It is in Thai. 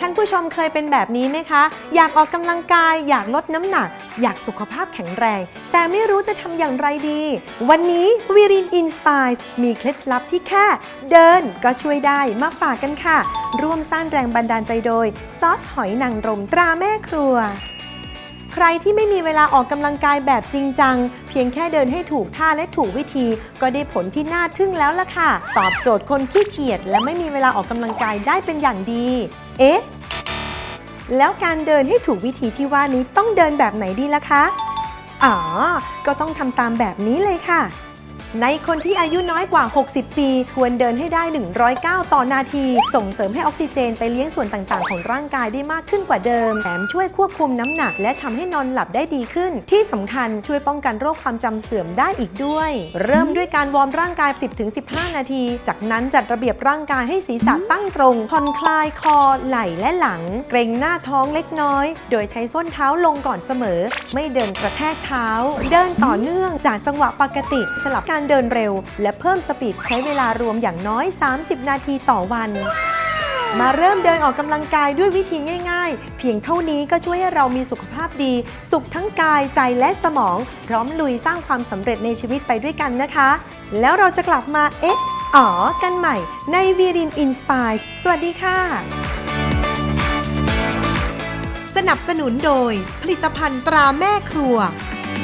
ท่านผู้ชมเคยเป็นแบบนี้ไหมคะ อยากออกกำลังกาย อยากลดน้ำหนัก อยากสุขภาพแข็งแรง แต่ไม่รู้จะทำอย่างไรดี วันนี้วีรินอินสปายมีเคล็ดลับที่แค่เดินก็ช่วยได้มาฝากกันค่ะ ร่วมสร้างแรงบันดาลใจโดย ซอสหอยนางรมตราแม่ครัวใครที่ไม่มีเวลาออกกำลังกายแบบจริงจัง เพียงแค่เดินให้ถูกท่าและถูกวิธี ก็ได้ผลที่น่าทึ่งแล้วล่ะค่ะ ตอบโจทย์คนขี้เกียจและไม่มีเวลาออกกำลังกายได้เป็นอย่างดี เอ๊ะ แล้วการเดินให้ถูกวิธีที่ว่านี้ต้องเดินแบบไหนดีล่ะคะ อ๋อ ก็ต้องทำตามแบบนี้เลยค่ะ ในคนที่อายุน้อยกว่า 60 ปี ควรเดินให้ได้ 109 ต่อนาที ส่งเสริมให้ออกซิเจนไปเลี้ยงส่วนต่างๆ ของร่างกายได้มากขึ้นกว่าเดิม แถมช่วยควบคุมน้ำหนัก และทำให้นอนหลับได้ดีขึ้น ที่สำคัญช่วยป้องกันโรคความจำเสื่อมได้อีกด้วย เริ่มด้วยการวอร์มร่างกาย 10-15 นาที จากนั้นจัดระเบียบร่างกายให้ศีรษะตั้งตรงผ่อนคลายคอ ไหล่และหลัง เกรงหน้าท้องเล็กน้อย โดยใช้ส้นเท้าลงก่อนเสมอ ไม่เดินกระแทกเท้า เดินต่อเนื่องจากจังหวะปกติสลับการเดินเร็ว และเพิ่มสปีดใช้เวลารวมอย่างน้อย 30 นาทีต่อวัน มาเริ่มเดินออกกำลังกายด้วยวิธีง่าย ๆ เพียงเท่านี้ก็ช่วยให้เรามีสุขภาพดี สุขทั้งกายใจและสมอง พร้อมลุยสร้างความสำเร็จในชีวิตไปด้วยกันนะคะ แล้วเราจะกลับมาเอ๊ะอ๋อกันใหม่ในวีรินอินสปายสวัสดีค่ะ สนับสนุนโดยผลิตภัณฑ์ตราแม่ครัวผ